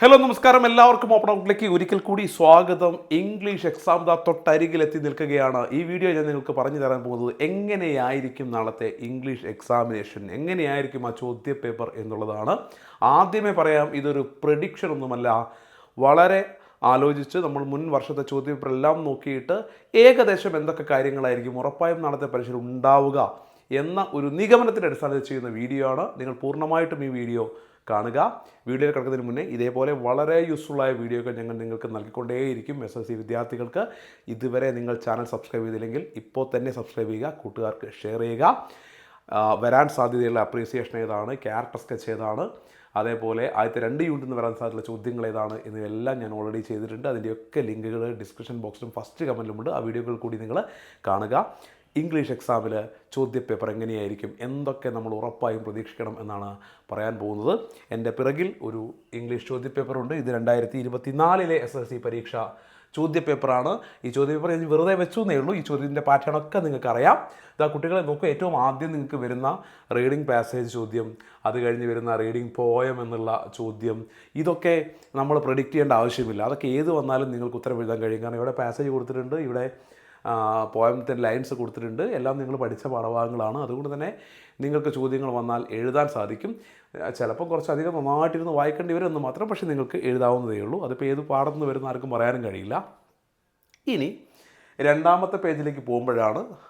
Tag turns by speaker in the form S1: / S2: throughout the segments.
S1: Hello നമസ്കാരം. എല്ലാവർക്കും open ഔട്ടിലേക്ക് ഒരിക്കൽ കൂടി സ്വാഗതം. ഇംഗ്ലീഷ് എക്സാം ദാ തൊട്ടരികിലെത്തി നിൽക്കുകയാണ്. ഈ വീഡിയോ ഞാൻ നിങ്ങൾക്ക് പറഞ്ഞു തരാൻ പോകുന്നത് എങ്ങനെയായിരിക്കും നാളത്തെ ഇംഗ്ലീഷ് എക്സാമിനേഷൻ എങ്ങനെയായിരിക്കും ആ ചോദ്യ പേപ്പർ എന്നുള്ളതാണ്. ആദ്യമേ പറയാം ഇതൊരു പ്രഡിക്ഷൻ ഒന്നുമല്ല. വളരെ ആലോചിച്ച് നമ്മൾ മുൻ വർഷത്തെ ചോദ്യപേപ്പർ എല്ലാം നോക്കിയിട്ട് ഏകദേശം എന്തൊക്കെ കാര്യങ്ങളായിരിക്കും ഉറപ്പായും നാളത്തെ പരീക്ഷയിൽ ഉണ്ടാവുക എന്ന ഒരു നിഗമനത്തിന്റെ അടിസ്ഥാനത്തിൽ ചെയ്യുന്ന വീഡിയോ ആണ്. നിങ്ങൾ പൂർണമായിട്ടും ഈ വീഡിയോ കാണുക. വീഡിയോയിൽ കിടക്കുന്നതിന് മുന്നേ ഇതേപോലെ വളരെ യൂസ്ഫുള്ളായ വീഡിയോകൾ ഞങ്ങൾ നിങ്ങൾക്ക് നൽകിക്കൊണ്ടേയിരിക്കും. എസ് എസ് സി വിദ്യാർത്ഥികൾക്ക് ഇതുവരെ നിങ്ങൾ ചാനൽ സബ്സ്ക്രൈബ് ചെയ്തില്ലെങ്കിൽ ഇപ്പോൾ തന്നെ സബ്സ്ക്രൈബ് ചെയ്യുക കൂട്ടുകാർക്ക് ഷെയർ ചെയ്യുക. വരാൻ സാധ്യതയുള്ള അപ്രീസിയേഷൻ ഏതാണ് ക്യാരക്ടർ സ്കെച്ച് ഏതാണ് അതേപോലെ ആദ്യത്തെ രണ്ട് യൂണിറ്റിൽ നിന്ന് വരാൻ സാധ്യതയുള്ള ചോദ്യങ്ങൾ ഏതാണ് എന്നിവയെല്ലാം ഞാൻ ഓൾറെഡി ചെയ്തിട്ടുണ്ട്. അതിന്റെയൊക്കെ ലിങ്കുകൾ ഡിസ്ക്രിപ്ഷൻ ബോക്സിലും ഫസ്റ്റ് കമന്റിലുമുണ്ട് ആ വീഡിയോകൾ കൂടി നിങ്ങൾ കാണുക. ഇംഗ്ലീഷ് എക്സാമിൽ ചോദ്യപേപ്പർ എങ്ങനെയായിരിക്കും? എന്തൊക്കെ നമ്മൾ ഉറപ്പായും പ്രതീക്ഷിക്കണം എന്നാണ് പറയാൻ പോകുന്നത്. എന്റെ പിറകിൽ ഒരു ഇംഗ്ലീഷ് ചോദ്യപേപ്പർ ഉണ്ട്. ഇത് രണ്ടായിരത്തി ഇരുപത്തി നാലിലെ എസ് എസ് സി പരീക്ഷ ചോദ്യപേപ്പറാണ്. ഈ ചോദ്യപേപ്പർ ഞാൻ വെറുതെ വെച്ചു എന്നേ ഉള്ളൂ. ഈ ചോദ്യത്തിന്റെ പാറ്റേണൊക്കെ നിങ്ങൾക്ക് അറിയാം ഇതാ കുട്ടികളെ നോക്കുക ഏറ്റവും ആദ്യം നിങ്ങൾക്ക് വരുന്ന റീഡിംഗ് പാസേജ് ചോദ്യം അത് കഴിഞ്ഞ് വരുന്ന റീഡിംഗ് പോയം എന്നുള്ള ചോദ്യം. ഇതൊക്കെ നമ്മൾ പ്രഡിക്റ്റ് ചെയ്യേണ്ട ആവശ്യമില്ല. അതൊക്കെ ഏത് വന്നാലും നിങ്ങൾക്ക് ഉത്തരം എഴുതാൻ കഴിയും. കാരണം ഇവിടെ പാസേജ് കൊടുത്തിട്ടുണ്ട്. ഇവിടെ പോയത്തിന്റെ ലൈൻസ് കൊടുത്തിട്ടുണ്ട്. എല്ലാം നിങ്ങൾ പഠിച്ച പാഠഭാഗങ്ങളാണ്. അതുകൊണ്ട് തന്നെ നിങ്ങൾക്ക് ചോദ്യങ്ങൾ വന്നാൽ എഴുതാൻ സാധിക്കും. ചിലപ്പോൾ കുറച്ചധികം നന്നായിട്ടിരുന്ന് വായിക്കേണ്ടി വരും എന്ന് മാത്രം പക്ഷേ നിങ്ങൾക്ക് എഴുതാവുന്നതേ ഉള്ളൂ. അതിപ്പോൾ ഏത് പാഠത്തു നിന്ന് വരുന്ന ആർക്കും പറയാനും കഴിയില്ല. ഇനി രണ്ടാമത്തെ പേജിലേക്ക് പോകുമ്പോഴാണ്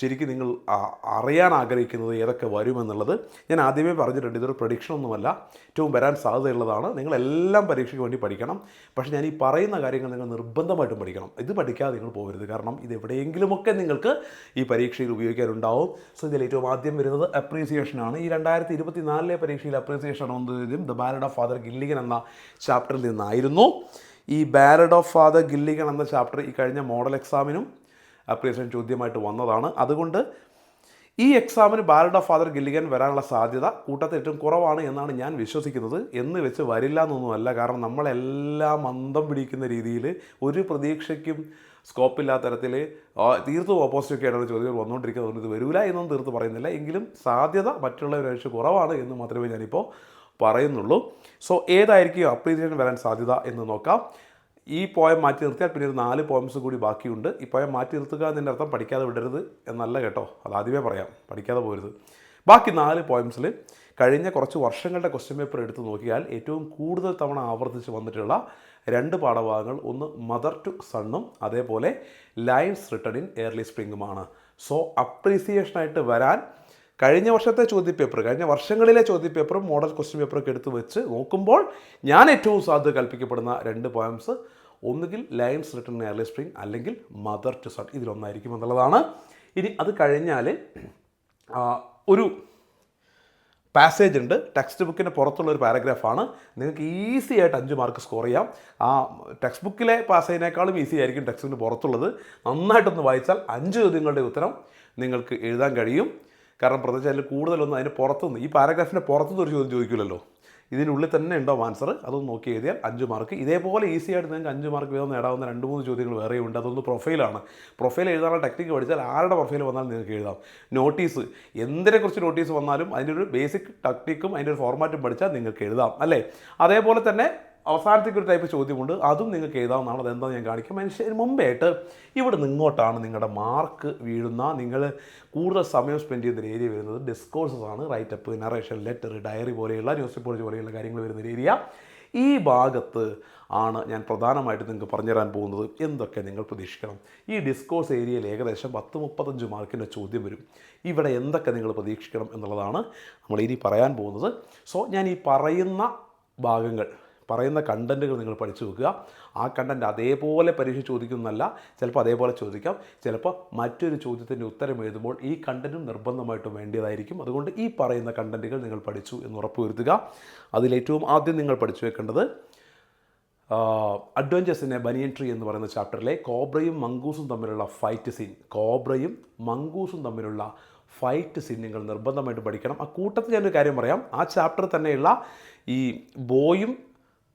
S1: ശരിക്കും നിങ്ങൾ അറിയാൻ ആഗ്രഹിക്കുന്നത് ഏതൊക്കെ വരുമെന്നുള്ളത് ഞാൻ ആദ്യമേ പറഞ്ഞിട്ടുണ്ട്. ഇതൊരു പ്രഡിക്ഷൻ ഒന്നുമല്ല. ഏറ്റവും വരാൻ സാധ്യതയുള്ളതാണ്. നിങ്ങളെല്ലാം പരീക്ഷയ്ക്ക് വേണ്ടി പഠിക്കണം. പക്ഷേ ഞാൻ ഈ പറയുന്ന കാര്യങ്ങൾ നിങ്ങൾ നിർബന്ധമായിട്ടും പഠിക്കണം. ഇത് പഠിക്കാതെ നിങ്ങൾ പോകരുത്. കാരണം ഇത് എവിടെയെങ്കിലുമൊക്കെ നിങ്ങൾക്ക് ഈ പരീക്ഷയിൽ ഉപയോഗിക്കാനുണ്ടാവും. സോ ഇതിൽ ഏറ്റവും ആദ്യം വരുന്നത് അപ്രീസിയേഷൻ ആണ്. ഈ രണ്ടായിരത്തി ഇരുപത്തി നാലിലെ പരീക്ഷയിൽ അപ്രീസിയേഷൻ വന്നതും the ballad of father Gilligan എന്ന ചാപ്റ്ററിൽ നിന്നായിരുന്നു. ഈ ബാലഡ് ഓഫ് ഫാദർ ഗില്ലിഗൻ എന്ന ചാപ്റ്റർ ഈ കഴിഞ്ഞ മോഡൽ എക്സാമിനും അപ്രിയേഷൻ ചോദ്യമായിട്ട് വന്നതാണ്. അതുകൊണ്ട് ഈ എക്സാമിന് ബാലഡ് ഓഫ് ഫാദർ ഗില്ലിഗൻ വരാനുള്ള സാധ്യത കൂട്ടത്തിൽ ഏറ്റവും കുറവാണ് എന്നാണ് ഞാൻ വിശ്വസിക്കുന്നത്. എന്ന് വെച്ച് വരില്ല എന്നൊന്നുമല്ല കാരണം നമ്മളെല്ലാം മന്ദം പിടിക്കുന്ന രീതിയിൽ ഒരു പ്രതീക്ഷയ്ക്കും സ്കോപ്പില്ലാത്ത തരത്തിൽ തീർത്തും ഓപ്പോസിറ്റൊക്കെ ആയിട്ടാണ് ചോദ്യങ്ങൾ വന്നുകൊണ്ടിരിക്കുന്നത്. ഇത് വരില്ല എന്നൊന്നും തീർത്ത് പറയുന്നില്ല. എങ്കിലും സാധ്യത മറ്റുള്ളവരെ വെച്ച് കുറവാണ് എന്ന് മാത്രമേ ഞാനിപ്പോൾ പറയുന്നുള്ളൂ. സോ ഏതായിരിക്കും അപ്രീസിയേഷൻ വരാൻ സാധ്യത എന്ന് നോക്കാം. ഈ പോയം മാറ്റി നിർത്തിയാൽ പിന്നെ ഒരു നാല് പോയംസ് കൂടി ബാക്കിയുണ്ട്. ഈ പോയം മാറ്റി നിർത്തുക എന്നതിന്റെ അർത്ഥം പഠിക്കാതെ വിടരുത് എന്നല്ല കേട്ടോ. അത് പറയാം. പഠിക്കാതെ പോരുത്. ബാക്കി നാല് പോയംസിൽ കഴിഞ്ഞ കുറച്ച് വർഷങ്ങളുടെ ക്വസ്റ്റ്യൻ പേപ്പർ എടുത്ത് നോക്കിയാൽ ഏറ്റവും കൂടുതൽ തവണ ആവർത്തിച്ച് വന്നിട്ടുള്ള രണ്ട് പാഠഭാഗങ്ങൾ. ഒന്ന് മദർ ടു സണ്ണും അതേപോലെ ലൈൻസ് റിട്ടൺ ഇൻ എയർലി സ്പ്രിങ്ങുമാണ് സോ അപ്രീസിയേഷനായിട്ട് വരാൻ കഴിഞ്ഞ വർഷത്തെ ചോദ്യപേപ്പർ കഴിഞ്ഞ വർഷങ്ങളിലെ ചോദ്യപേപ്പറും മോഡൽ ക്വസ്റ്റ്യൻ പേപ്പറൊക്കെ എടുത്ത് വെച്ച് നോക്കുമ്പോൾ ഞാൻ ഏറ്റവും സാധ്യത കൽപ്പിക്കപ്പെടുന്ന രണ്ട് പോയംസ് ഒന്നുകിൽ ലയൻസ് റിട്ടൺ എയർലി സ്പ്രിംഗ് അല്ലെങ്കിൽ മദർ ടു സൺ ഇതിലൊന്നായിരിക്കും എന്നുള്ളതാണ്. ഇനി അത് കഴിഞ്ഞാൽ ഒരു പാസേജ് ഉണ്ട്. ടെക്സ്റ്റ് ബുക്കിന്റെ പുറത്തുള്ള ഒരു പാരഗ്രാഫാണ് നിങ്ങൾക്ക് ഈസി ആയിട്ട് അഞ്ച് മാർക്ക് സ്കോർ ചെയ്യാം. ആ ടെക്സ്റ്റ് ബുക്കിലെ പാസേജിനേക്കാളും ഈസി ആയിരിക്കും ടെക്സ്റ്റ് ബുക്കിന് പുറത്തുള്ളത്. നന്നായിട്ടൊന്ന് വായിച്ചാൽ അഞ്ച് ചോദ്യങ്ങളുടെ ഉത്തരം നിങ്ങൾക്ക് എഴുതാൻ കഴിയും. കാരണം പ്രത്യേകിച്ച് അതിൽ കൂടുതലൊന്നും അതിന് പുറത്തുനിന്ന് ഈ പാരഗ്രാഫിന്റെ പുറത്തുനിന്ന് ഒരു ചോദ്യം ചോദിക്കില്ലല്ലോ. ഇതിനുള്ളിൽ തന്നെ ഉണ്ടോ ആൻസർ അതൊന്ന് നോക്കി എഴുതിയാൽ അഞ്ച് മാർക്ക് ഇതേപോലെ ഈസി ആയിട്ട് നിങ്ങൾക്ക് അഞ്ച് മാർക്ക് വീതം നേടാവുന്ന രണ്ട് മൂന്ന് ചോദ്യങ്ങൾ വേറെയുണ്ട്. അതൊന്ന് പ്രൊഫൈലാണ് പ്രൊഫൈൽ എഴുതാനുള്ള ടെക്നിക്ക് പഠിച്ചാൽ ആരുടെ പ്രൊഫൈൽ വന്നാലും നിങ്ങൾക്ക് എഴുതാം. നോട്ടീസ് എന്തിനെക്കുറിച്ച് നോട്ടീസ് വന്നാലും അതിന്റെ ഒരു ബേസിക് ടെക്നിക്കും അതിന്റെ ഒരു ഫോർമാറ്റും പഠിച്ചാൽ നിങ്ങൾക്ക് എഴുതാം. അല്ലേ? അതേപോലെ തന്നെ അവസാനത്തേക്ക് ഒരു ടൈപ്പ് ചോദ്യമുണ്ട്. അതും നിങ്ങൾക്ക് എഴുതാവുന്നതാണ്. അതെന്താണെന്ന് ഞാൻ കാണിക്കും. മനുഷ്യന് മുമ്പായിട്ട് ഇവിടെ നിങ്ങോട്ടാണ് നിങ്ങളുടെ മാർക്ക് വീഴുന്ന നിങ്ങൾ കൂടുതൽ സമയം സ്പെൻഡ് ചെയ്യുന്ന ഏരിയ വരുന്നത് ഡിസ്കോഴ്സസ് ആണ്. Write up narration letter diary പോലെയുള്ള ന്യൂസ് റിപ്പോർട്ട് പോലെയുള്ള കാര്യങ്ങൾ വരുന്ന ഏരിയ ഈ ഭാഗത്ത് ആണ് ഞാൻ പ്രധാനമായിട്ട് നിങ്ങൾക്ക് പറഞ്ഞു തരാൻ പോകുന്നത്. എന്തൊക്കെ നിങ്ങൾ പ്രതീക്ഷിക്കണം? ഈ ഡിസ്കോഴ്സ് ഏരിയയിൽ ഏകദേശം പത്ത് മുപ്പത്തഞ്ച് മാർക്കിന്റെ ചോദ്യം വരും. ഇവിടെ എന്തൊക്കെ നിങ്ങൾ പ്രതീക്ഷിക്കണം എന്നുള്ളതാണ് നമ്മൾ ഇനി പറയാൻ പോകുന്നത്. സോ ഞാൻ ഈ പറയുന്ന ഭാഗങ്ങൾ പറയുന്ന കണ്ടന്റുകൾ നിങ്ങൾ പഠിച്ചു വെക്കുക. ആ കണ്ടന്റ് അതേപോലെ പരീക്ഷ ചോദിക്കുന്നതല്ല ചിലപ്പോൾ അതേപോലെ ചോദിക്കാം. ചിലപ്പോൾ മറ്റൊരു ചോദ്യത്തിന്റെ ഉത്തരം എഴുതുമ്പോൾ ഈ കണ്ടന്റും നിർബന്ധമായിട്ടും വേണ്ടിയതായിരിക്കും. അതുകൊണ്ട് ഈ പറയുന്ന കണ്ടന്റുകൾ നിങ്ങൾ പഠിച്ചു എന്ന് ഉറപ്പുവരുത്തുക. അതിലേറ്റവും ആദ്യം നിങ്ങൾ പഠിച്ചു വെക്കേണ്ടത് അഡ്വഞ്ചേഴ്സിന്റെ ബനിയൻ ട്രീ എന്ന് പറയുന്ന ചാപ്റ്ററിലെ കോബ്രയും മങ്കൂസും തമ്മിലുള്ള ഫൈറ്റ് സീൻ കോബ്രയും മങ്കൂസും തമ്മിലുള്ള ഫൈറ്റ് സീൻ നിങ്ങൾ നിർബന്ധമായിട്ട് പഠിക്കണം. ആ കൂട്ടത്തിൽ ഞാനൊരു കാര്യം പറയാം. ആ ചാപ്റ്റർ തന്നെയുള്ള ഈ ബോയും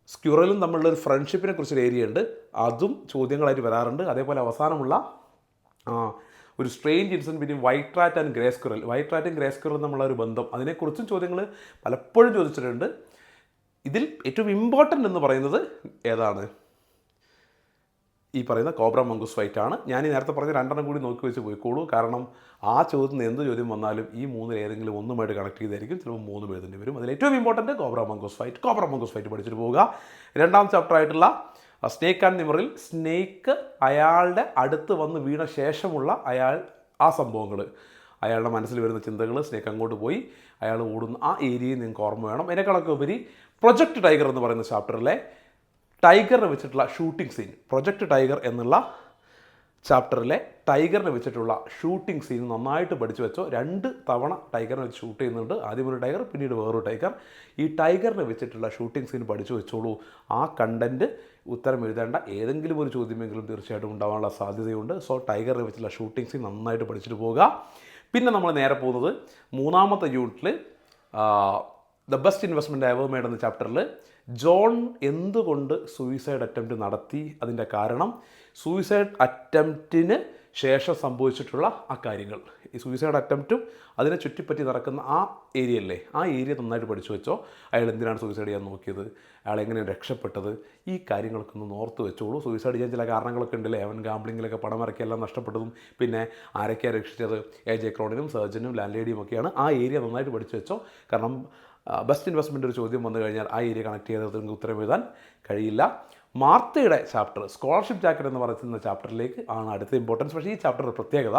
S1: സ്ക്യുറലും തമ്മിലുള്ള ഒരു ഫ്രണ്ട്ഷിപ്പിനെ കുറിച്ചൊരു ഏരിയ ഉണ്ട്. അതും ചോദ്യങ്ങളായിട്ട് വരാറുണ്ട്. അതേപോലെ അവസാനമുള്ള ഒരു strange incident between white rat and grey squirrel white റാറ്റും grey സ്ക്യുറലും തമ്മിലുള്ള ഒരു ബന്ധം. അതിനെക്കുറിച്ചും ചോദ്യങ്ങൾ പലപ്പോഴും ചോദിച്ചിട്ടുണ്ട്. ഇതിൽ ഏറ്റവും ഇമ്പോർട്ടന്റ് എന്ന് പറയുന്നത് ഏതാണ്? ഈ പറയുന്ന കോബ്ര മംഗൂസ് ഫൈറ്റ് ആണ്. ഞാൻ ഈ നേരത്തെ പറഞ്ഞ രണ്ടെണ്ണം കൂടി നോക്കി വെച്ച് പോയിക്കോളൂ. കാരണം ആ ചോദ്യത്തിന് എന്ത് ചോദ്യം വന്നാലും ഈ മൂന്നിൽ ഏതെങ്കിലും ഒന്നുമായിട്ട് കണക്ട് ചെയ്തായിരിക്കും. ചിലപ്പോൾ മൂന്നും എഴുതേണ്ടി വരും അതിൽ ഏറ്റവും important cobra mongoose fight cobra mongoose fight പഠിച്ചിട്ട് പോവുക. രണ്ടാം ചാപ്റ്റർ ആയിട്ടുള്ള സ്നേക്ക് ആൻഡ് നിമറിൽ സ്നേക്ക് അയാളുടെ അടുത്ത് വന്ന് വീണ ശേഷമുള്ള അയാൾ ആ സംഭവങ്ങൾ. അയാളുടെ മനസ്സിൽ വരുന്ന ചിന്തകൾ സ്നേക്ക് അങ്ങോട്ട് പോയി. അയാൾ ഓടുന്ന ആ ഏരിയയിൽ നിങ്ങൾക്ക് ഓർമ്മ വേണം. അതിനേക്കാളൊക്കെ ഉപരി പ്രൊജക്ട് ടൈഗർ എന്ന് പറയുന്ന ചാപ്റ്ററിലെ ടൈഗറിനെ വെച്ചിട്ടുള്ള ഷൂട്ടിംഗ് സീൻ പ്രൊജക്ട് ടൈഗർ എന്നുള്ള ചാപ്റ്ററിലെ ടൈഗറിനെ വെച്ചിട്ടുള്ള ഷൂട്ടിംഗ് സീൻ നന്നായിട്ട് പഠിച്ചു വെച്ചോ. രണ്ട് തവണ ടൈഗറിനെ വെച്ച് ഷൂട്ട് ചെയ്യുന്നുണ്ട്. ആദ്യം ഒരു ടൈഗർ പിന്നീട് വേറൊരു ടൈഗർ. ഈ ടൈഗറിനെ വെച്ചിട്ടുള്ള ഷൂട്ടിംഗ് സീൻ പഠിച്ചു വെച്ചോളൂ. ആ കണ്ടന്റ് ഉത്തരം എഴുതേണ്ട ഏതെങ്കിലും ഒരു ചോദ്യമെങ്കിലും തീർച്ചയായിട്ടും ഉണ്ടാവാനുള്ള സാധ്യതയുണ്ട്. സോ ടൈഗറിനെ വെച്ചുള്ള ഷൂട്ടിംഗ് സീൻ നന്നായിട്ട് പഠിച്ചിട്ട് പോവുക. പിന്നെ നമ്മൾ നേരെ പോകുന്നത് മൂന്നാമത്തെ യൂണിറ്റിൽ the best investment ever made എന്ന ചാപ്റ്ററിൽ ജോൺ എന്തുകൊണ്ട് സൂയിസൈഡ് അറ്റംപ്റ്റ് നടത്തി? അതിന്റെ കാരണം സൂയിസൈഡ് അറ്റംപ്റ്റിന് ശേഷം സംഭവിച്ചിട്ടുള്ള ആ കാര്യങ്ങൾ. ഈ സൂയിസൈഡ് അറ്റംപ്റ്റും അതിനെ ചുറ്റിപ്പറ്റി നടക്കുന്ന ആ ഏരിയ അല്ലേ ആ ഏരിയ നന്നായിട്ട് പഠിച്ചു വെച്ചോ? അയാൾ എന്തിനാണ് സൂയിസൈഡ് ചെയ്യാൻ നോക്കിയത്? അയാൾ എങ്ങനെയാണ് രക്ഷപ്പെട്ടത്? ഈ കാര്യങ്ങളൊക്കെ ഒന്ന് ഓർത്ത് വെച്ചോളൂ. സൂയിസൈഡ് ചെയ്യാൻ ചില കാരണങ്ങളൊക്കെ ഉണ്ടല്ലേ? അവൻ ഗാംബ്ലിങ്ങിലൊക്കെ പണം ഇറക്കിയെല്ലാം നഷ്ടപ്പെട്ടതും പിന്നെ ആരൊക്കെയാണ് രക്ഷിച്ചത്? എ ജെ ക്രോണിനും സർജനും ലാൻഡ് ലേഡിയും ഒക്കെയാണ് ആ ഏരിയ നന്നായിട്ട് പഠിച്ചു വെച്ചോ? കാരണം ബെസ്റ്റ് ഇൻവെസ്റ്റ്മെന്റ് ഒരു ചോദ്യം വന്നു കഴിഞ്ഞാൽ ആ ഏരിയ കണക്ട് ചെയ്യാതെ നിങ്ങൾക്ക് ഉത്തരം എഴുതാൻ കഴിയില്ല. മാർത്തയുടെ ചാപ്റ്റർ സ്കോളർഷിപ്പ് ജാക്കറ്റ് എന്ന് പറയുന്ന ചാപ്റ്ററിലേക്ക് ആണ് അടുത്ത ഇമ്പോർട്ടൻസ് പക്ഷേ ഈ ചാപ്റ്റർ പ്രത്യേകത.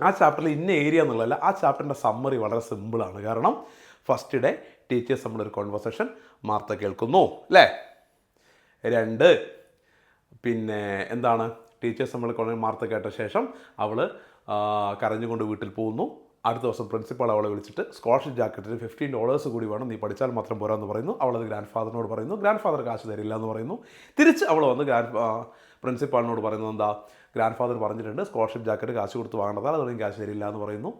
S1: ആ ചാപ്റ്ററിൽ ഇന്ന ഏരിയ എന്നുള്ളതല്ല ആ ചാപ്റ്ററിന്റെ സമ്മറി വളരെ സിമ്പിളാണ് കാരണം ഫസ്റ്റ് ഡേ ടീച്ചേഴ്സ് നമ്മളൊരു കോൺവെർസേഷൻ മാർത്ത കേൾക്കുന്നു അല്ലേ? രണ്ട് പിന്നെ എന്താണ്? ടീച്ചേഴ്സ് നമ്മൾ മാർത്ത കേട്ട ശേഷം അവൾ കരഞ്ഞുകൊണ്ട് വീട്ടിൽ പോകുന്നു. അടുത്ത ദിവസം പ്രിൻസിപ്പാൾ അവളെ വിളിച്ചിട്ട് സ്കോളർഷിപ്പ് ജാക്കറ്റിന് ഫിഫ്റ്റീൻ ഡോളേഴ്സ് കൂടി വേണം. നീ പഠിച്ചാൽ മാത്രം പോരാ എന്ന് പറയുന്നു. അവളത് ഗ്രാൻഡ് ഫാദറിനോട് പറയുന്നു. ഗ്രാൻഡ് ഫാദർ കാശ് തരില്ല എന്ന് പറയുന്നു. തിരിച്ച് അവൾ വന്ന് ഗ്രാൻഡ് പ്രിൻസിപ്പാളിനോട് പറയുന്നത് എന്താ ഗ്രാൻഡ് ഫാദർ പറഞ്ഞിട്ടുണ്ട് സ്കോളർഷിപ്പ് ജാക്കറ്റ് കാശ് കൊടുത്ത് വാങ്ങേണ്ടതാണ് അതൊന്നും കാശ് തരില്ല എന്ന് പറയുന്നു.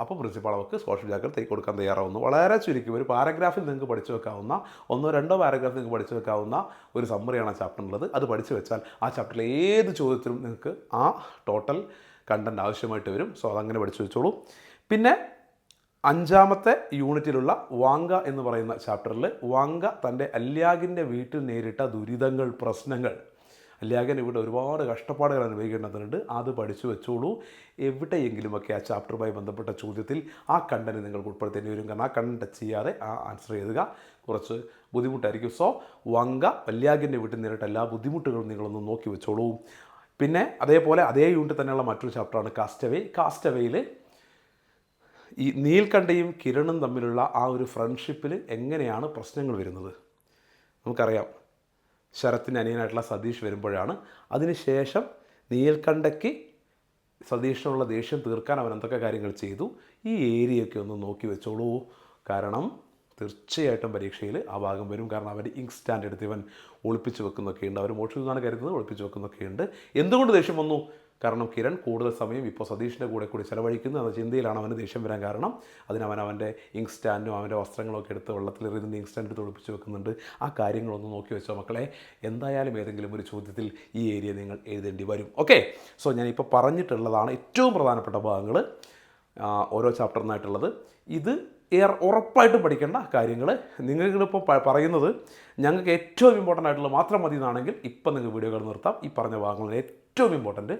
S1: അപ്പോൾ പ്രിൻസിപ്പാൾ അവർക്ക് സ്കോളർഷിപ്പ് ജാക്കറ്റ് തൈ കൊടുക്കാൻ തയ്യാറാവുന്നു. വളരെ ചുരുക്കി ഒരു പാരഗ്രാഫിൽ നിങ്ങൾക്ക് പഠിച്ചു വെക്കാവുന്ന ഒന്നോ രണ്ടോ പാരഗ്രാഫിൽ നിങ്ങൾക്ക് പഠിച്ചു വെക്കാവുന്ന ഒരു സമ്മറിയാണ് ആ ചാപ്റ്ററിനുള്ളത് അത് പഠിച്ചു വെച്ചാൽ ആ ചാപ്റ്ററിലെ ഏത് ചോദ്യത്തിനും നിങ്ങൾക്ക് ആ ടോട്ടൽ കണ്ടന്റ് ആവശ്യമായിട്ട് വരും. സോ അതങ്ങനെ പഠിച്ചു വെച്ചോളൂ. പിന്നെ അഞ്ചാമത്തെ യൂണിറ്റിലുള്ള വാങ്ക എന്ന് പറയുന്ന ചാപ്റ്ററിൽ വാങ്ക തന്റെ അല്യാഗിന്റെ വീട്ടിൽ നേരിട്ട ദുരിതങ്ങൾ പ്രശ്നങ്ങൾ. അല്യാഗൻ ഇവിടെ ഒരുപാട് കഷ്ടപ്പാടുകൾ അനുഭവിക്കേണ്ടതുണ്ട്. അത് പഠിച്ചു വെച്ചോളൂ. എവിടെയെങ്കിലുമൊക്കെ ആ ചാപ്റ്ററുമായി ബന്ധപ്പെട്ട ചോദ്യത്തിൽ ആ കണ്ടന്റ് നിങ്ങൾക്ക് ഉൾപ്പെടുത്തേണ്ടി വരും. കാരണം ആ കണ്ടന്റ് ടച്ച് ചെയ്യാതെ ആ ആൻസർ എഴുതുക കുറച്ച് ബുദ്ധിമുട്ടായിരിക്കും. സോ വങ്ക വല്യാഗിന്റെ വീട്ടിൽ നേരിട്ട എല്ലാ ബുദ്ധിമുട്ടുകളും നിങ്ങളൊന്ന് നോക്കി വെച്ചോളൂ. പിന്നെ അതേപോലെ അതേ യൂണിറ്റ് തന്നെയുള്ള മറ്റൊരു ചാപ്റ്ററാണ് കാസ്റ്റവേ കാസ്റ്റവേയിൽ ഈ നീൽക്കണ്ടയും കിരണും തമ്മിലുള്ള ആ ഒരു ഫ്രണ്ട്ഷിപ്പിൽ എങ്ങനെയാണ് പ്രശ്നങ്ങൾ വരുന്നത്? നമുക്കറിയാം. ശരത്തിന്റെ അനിയനായിട്ടുള്ള സതീഷ് വരുമ്പോഴാണ്. അതിനുശേഷം നീൽക്കണ്ടയ്ക്ക് സതീഷിനുള്ള ദേഷ്യം തീർക്കാൻ അവൻ എന്തൊക്കെ കാര്യങ്ങൾ ചെയ്തു? ഈ ഏരിയയൊക്കെ ഒന്ന് നോക്കി വെച്ചോളൂ. കാരണം തീർച്ചയായിട്ടും പരീക്ഷയിൽ ആ ഭാഗം വരും. കാരണം അവർ ഇങ്ക് സ്റ്റാൻഡ് എടുത്ത് ഇവൻ ഒളിപ്പിച്ച് വെക്കുന്നൊക്കെയുണ്ട് അവർ എന്നാണ് കരുതുന്നത്. ഒളിപ്പിച്ച് വെക്കുന്നൊക്കെയുണ്ട് എന്തുകൊണ്ട് ദേഷ്യം വന്നു? കാരണം കിരൺ കൂടുതൽ സമയം ഇപ്പോൾ സതീഷിന്റെ കൂടെ കൂടി ചിലവഴിക്കുന്നു എന്ന ചിന്തയിലാണ് അവന് ദേഷ്യം വരാൻ കാരണം. അതിനവൻ അവൻ അവന്റെ ഇങ്ക് സ്റ്റാൻഡും അവന്റെ വസ്ത്രങ്ങളൊക്കെ എടുത്ത് വെള്ളത്തിലെറിയുന്ന ഇങ്ക് സ്റ്റാൻഡ് എടുത്ത് ഒളിപ്പിച്ച് വെക്കുന്നുണ്ട്. ആ കാര്യങ്ങളൊന്ന് നോക്കി വെച്ചോ മക്കളെ. എന്തായാലും ഏതെങ്കിലും ഒരു ചോദ്യത്തിൽ ഈ ഏരിയ നിങ്ങൾ എഴുതേണ്ടി വരും. ഓക്കെ സോ ഞാൻ ഇപ്പോൾ പറഞ്ഞിട്ടുള്ളതാണ് ഏറ്റവും പ്രധാനപ്പെട്ട ഭാഗങ്ങൾ. ഓരോ ചാപ്റ്ററിനായിട്ടുള്ളത് ഇത് ഏറെ ഉറപ്പായിട്ടും പഠിക്കേണ്ട കാര്യങ്ങൾ നിങ്ങളിപ്പോൾ പറയുന്നത് ഞങ്ങൾക്ക് ഏറ്റവും ഇമ്പോർട്ടന്റ് ആയിട്ടുള്ള മാത്രം മതി എന്നാണെങ്കിൽ ഇപ്പം നിങ്ങൾക്ക് വീഡിയോകൾ നിർത്താം. ഈ പറഞ്ഞ ഭാഗങ്ങളിൽ ഏറ്റവും ഇമ്പോർട്ടന്റ്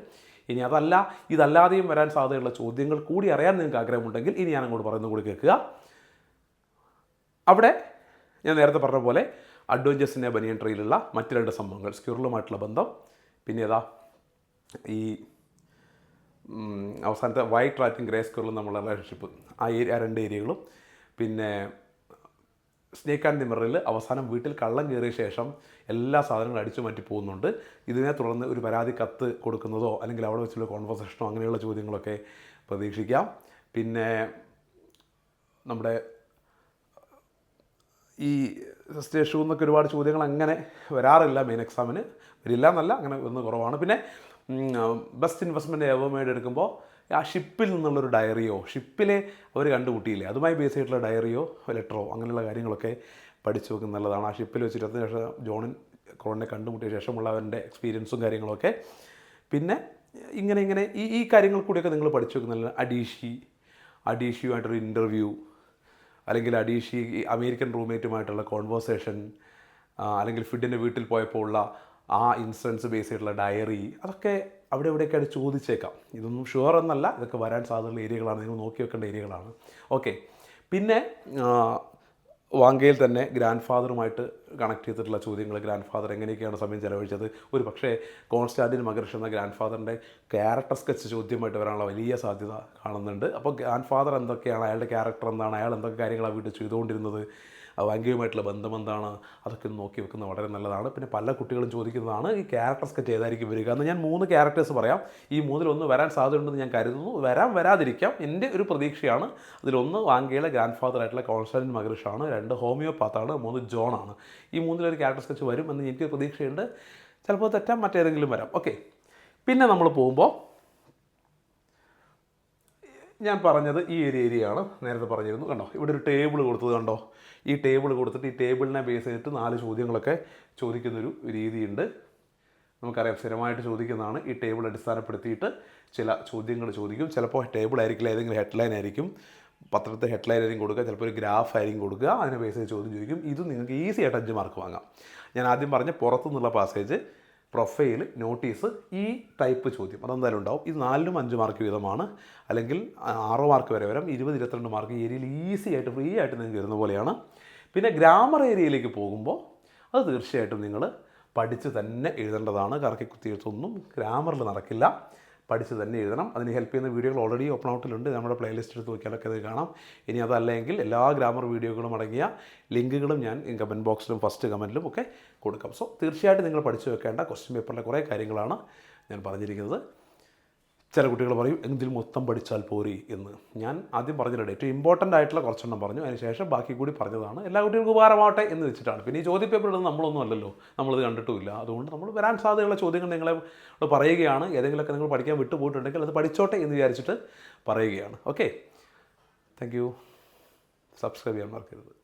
S1: ഇനി അതല്ല ഇതല്ലാതെയും വരാൻ സാധ്യതയുള്ള ചോദ്യങ്ങൾ കൂടി അറിയാൻ നിങ്ങൾക്ക് ആഗ്രഹമുണ്ടെങ്കിൽ ഇനി ഞാൻ അങ്ങോട്ട് പറയുന്നത് കൂടി കേൾക്കുക. അവിടെ ഞാൻ നേരത്തെ പറഞ്ഞ പോലെ അഡ്വഞ്ചേഴ്സിന്റെ ബനിയൻ ട്രെയിലുള്ള മറ്റ് രണ്ട് സംഭവങ്ങൾ സ്ക്യൂറിലുമായിട്ടുള്ള ബന്ധം. പിന്നെ ഏതാ? ഈ അവസാനത്തെ വൈറ്റ് റാറ്റും ഗ്രേ സ്ക്യൂറിലും നമ്മളെ റിലേഷൻഷിപ്പ് ആ ഏരിയ ആ രണ്ട് ഏരിയകളും. പിന്നെ സ്നേക്ക് ആൻഡ് നിമറിൽ അവസാനം വീട്ടിൽ കള്ളം കയറിയ ശേഷം എല്ലാ സാധനങ്ങളും അടിച്ചു മാറ്റി പോകുന്നുണ്ട്. ഇതിനെ തുടർന്ന് ഒരു പരാതി കത്ത് കൊടുക്കുന്നതോ അല്ലെങ്കിൽ അവിടെ വെച്ചുള്ള കോൺവെർസേഷനോ അങ്ങനെയുള്ള ചോദ്യങ്ങളൊക്കെ പ്രതീക്ഷിക്കാം. പിന്നെ നമ്മുടെ ഈ സ്റ്റേഷു എന്നൊക്കെ ഒരുപാട് ചോദ്യങ്ങൾ അങ്ങനെ വരാറില്ല മെയിൻ എക്സാമിന് വരില്ല എന്നല്ല അങ്ങനെ ഒന്ന് കുറവാണ്. പിന്നെ ബെസ്റ്റ് ഇൻവെസ്റ്റ്മെന്റ് എവർമേഡ് എടുക്കുമ്പോൾ ആ ഷിപ്പിൽ നിന്നുള്ളൊരു ഡയറിയോ ഷിപ്പിലെ അവർ കണ്ടുകൂട്ടിയില്ലേ? അതുമായി ബേസ് ചെയ്തിട്ടുള്ള ഡയറിയോ ലെറ്ററോ അങ്ങനെയുള്ള കാര്യങ്ങളൊക്കെ പഠിച്ചു വെക്കുന്ന നല്ലതാണ്. ആ ഷിപ്പിൽ വെച്ചിട്ട് അതിന് ശേഷം ജോണിൻ ക്രോണിനെ കണ്ടുമുട്ടിയ ശേഷമുള്ള അവന്റെ എക്സ്പീരിയൻസും കാര്യങ്ങളൊക്കെ. പിന്നെ ഇങ്ങനെ ഇങ്ങനെ ഈ ഈ കാര്യങ്ങൾ കൂടിയൊക്കെ നിങ്ങൾ പഠിച്ചു വെക്കുന്ന അഡീഷി അഡീഷിയുമായിട്ടൊരു ഇന്റർവ്യൂ അല്ലെങ്കിൽ അഡീഷി അമേരിക്കൻ റൂംമേറ്റുമായിട്ടുള്ള കോൺവേഴ്സേഷൻ അല്ലെങ്കിൽ ഫിഡിന്റെ വീട്ടിൽ പോയപ്പോൾ ഉള്ള ആ ഇൻസിഡൻസ് ബേസ് ചെയ്തിട്ടുള്ള ഡയറി അതൊക്കെ അവിടെ ഇവിടെയൊക്കെയായിട്ട് ചോദിച്ചേക്കാം. ഇതൊന്നും ഷുവർ എന്നല്ല. ഇതൊക്കെ വരാൻ സാധ്യതയുള്ള ഏരിയകളാണ്. നിങ്ങൾ നോക്കി വെക്കേണ്ട ഏരിയകളാണ്. ഓക്കെ പിന്നെ വാങ്കയിൽ തന്നെ ഗ്രാൻഡ് ഫാദറുമായിട്ട് കണക്ട് ചെയ്തിട്ടുള്ള ചോദ്യങ്ങൾ ഗ്രാൻഡ് ഫാദർ എങ്ങനെയൊക്കെയാണ് സമയം ചെലവഴിച്ചത്? ഒരു പക്ഷേ കോൺസ്റ്റാന്റിൻ മകർഷ് എന്ന ഗ്രാൻഡ് ഫാദറിന്റെ ക്യാരക്ടർ സ്കെച്ച് ചോദ്യമായിട്ട് വരാനുള്ള വലിയ സാധ്യത കാണുന്നുണ്ട്. അപ്പോൾ ഗ്രാൻഡ് ഫാദർ എന്തൊക്കെയാണ്? അയാളുടെ ക്യാരക്ടർ എന്താണ്? അയാൾ എന്തൊക്കെ കാര്യങ്ങളാണ് വീട്ടിൽ ചെയ്തുകൊണ്ടിരുന്നത്? ആ വാങ്കയുമായിട്ടുള്ള ബന്ധം എന്താണ്? അതൊക്കെ നോക്കി വെക്കുന്നത് വളരെ നല്ലതാണ്. പിന്നെ പല കുട്ടികളും ചോദിക്കുന്നതാണ് ഈ ക്യാരക്ടർ സ്കെച്ച് ഏതായിരിക്കും വരിക. എന്ന് ഞാൻ മൂന്ന് ക്യാരക്ടേഴ്സ് പറയാം. ഈ മൂന്നിലൊന്ന് വരാൻ സാധ്യതയുണ്ടെന്ന് ഞാൻ കരുതുന്നു. വരാൻ വരാതിരിക്കാം. എന്റെ ഒരു പ്രതീക്ഷയാണ്. അതിലൊന്ന് വാങ്കയിലെ ഗ്രാൻഡ് ഫാദർ ആയിട്ടുള്ള കോൺസ്റ്റാന്റിൻ മഹർഷാണ് രണ്ട് ഹോമിയോപാത്താണ് മൂന്ന് ജോണാണ്. ഈ മൂന്നിലൊരു ക്യാരക്ടർ സ്കെച്ച് വരും എന്ന് എനിക്ക് പ്രതീക്ഷയുണ്ട്. ചിലപ്പോൾ തെറ്റാൻ മറ്റേതെങ്കിലും വരാം. ഓക്കെ പിന്നെ നമ്മൾ പോകുമ്പോൾ ഞാൻ പറഞ്ഞത് ഈ ഒരു ഏരിയയാണ് നേരത്തെ പറഞ്ഞിരുന്നു. കണ്ടോ? ഇവിടെ ഒരു ടേബിൾ കൊടുത്തത് കണ്ടോ? ഈ ടേബിൾ കൊടുത്തിട്ട് ഈ ടേബിളിനെ ബേസ് ചെയ്തിട്ട് നാല് ചോദ്യങ്ങളൊക്കെ ചോദിക്കുന്നൊരു രീതിയുണ്ട്. നമുക്കറിയാം സ്ഥിരമായിട്ട് ചോദിക്കുന്നതാണ്. ഈ ടേബിൾ അടിസ്ഥാനപ്പെടുത്തിയിട്ട് ചില ചോദ്യങ്ങൾ ചോദിക്കും. ചിലപ്പോൾ ടേബിൾ ആയിരിക്കില്ല ഏതെങ്കിലും ഹെഡ്ലൈൻ ആയിരിക്കും. പത്രത്തെ ഹെഡ്ലൈൻ ആയിരിക്കും കൊടുക്കുക. ചിലപ്പോൾ ഒരു ഗ്രാഫ് ആയിരിക്കും കൊടുക്കുക. അതിനെ ബേസ് ചെയ്ത് ചോദ്യം ചോദിക്കും. ഇത് നിങ്ങൾക്ക് ഈസി ആയിട്ട് അഞ്ച് മാർക്ക് വാങ്ങാം. ഞാൻ ആദ്യം പറഞ്ഞ പുറത്തുനിന്നുള്ള പാസേജ് പ്രൊഫൈൽ നോട്ടീസ് ഈ ടൈപ്പ് ചോദ്യം. അതെന്തായാലും ഉണ്ടാവും. ഇത് നാലിനും അഞ്ച് മാർക്ക് വീതമാണ്. അല്ലെങ്കിൽ ആറോ മാർക്ക് വരെ വരാം. ഇരുപത് ഇരുപത്തിരണ്ട് മാർക്ക് ഏരിയയിൽ ഈസി ആയിട്ട് ഫ്രീ ആയിട്ട് നിങ്ങൾക്ക് വരുന്ന പോലെയാണ്. പിന്നെ ഗ്രാമർ ഏരിയയിലേക്ക് പോകുമ്പോൾ അത് തീർച്ചയായിട്ടും നിങ്ങൾ പഠിച്ച് തന്നെ എഴുതേണ്ടതാണ്. കറക്കി കുത്തിയെഴുത്തൊന്നും ഗ്രാമറിൽ നടക്കില്ല. പഠിച്ച് തന്നെ എഴുതണം. അതിന് ഹെൽപ്പ് ചെയ്യുന്ന വീഡിയോകൾ ഓൾറെഡി ഓപ്പൺ ഔട്ടിലുണ്ട് നമ്മുടെ പ്ലേലിസ്റ്റ് എടുത്ത് നോക്കിയാലൊക്കെ അത് കാണാം. ഇനി അതല്ലെങ്കിൽ എല്ലാ ഗ്രാമർ വീഡിയോകളും അടങ്ങിയ ലിങ്കുകളും ഞാൻ കമന്റ് ബോക്സിലും ഫസ്റ്റ് കമന്റിലും ഒക്കെ കൊടുക്കാം. സോ തീർച്ചയായിട്ടും നിങ്ങൾ പഠിച്ചു വെക്കേണ്ട ക്വസ്റ്റ്യൻ പേപ്പറിലെ കുറേ കാര്യങ്ങളാണ് ഞാൻ പറഞ്ഞിരിക്കുന്നത്. ചില കുട്ടികൾ പറയും എന്തിൽ മൊത്തം പഠിച്ചാൽ പോരി എന്ന്. ഞാൻ ആദ്യം പറഞ്ഞിട്ടുണ്ട് ഏറ്റവും ഇമ്പോർട്ടന്റ് ആയിട്ടുള്ള കുറച്ചെണ്ണം പറഞ്ഞു. അതിനുശേഷം ബാക്കി കൂടി പറഞ്ഞതാണ്. എല്ലാ കുട്ടികൾക്കും ഉപകാരമാവട്ടെ എന്ന് വെച്ചിട്ടാണ്. പിന്നെ ഈ ചോദ്യ പേപ്പർ ഇടുന്നത് നമ്മളൊന്നും അല്ലല്ലോ. നമ്മളിത് കണ്ടിട്ടുമില്ല. അതുകൊണ്ട് നമ്മൾ വരാൻ സാധ്യതയുള്ള ചോദ്യങ്ങൾ നിങ്ങളെ പറയുകയാണ്. ഏതെങ്കിലുമൊക്കെ നിങ്ങൾ പഠിക്കാൻ വിട്ടുപോയിട്ടുണ്ടെങ്കിൽ അത് പഠിച്ചോട്ടെ എന്ന് വിചാരിച്ചിട്ട് പറയുകയാണ്. ഓക്കെ താങ്ക് യു സബ്സ്ക്രൈബ് ചെയ്യാൻ മറക്കരുത്.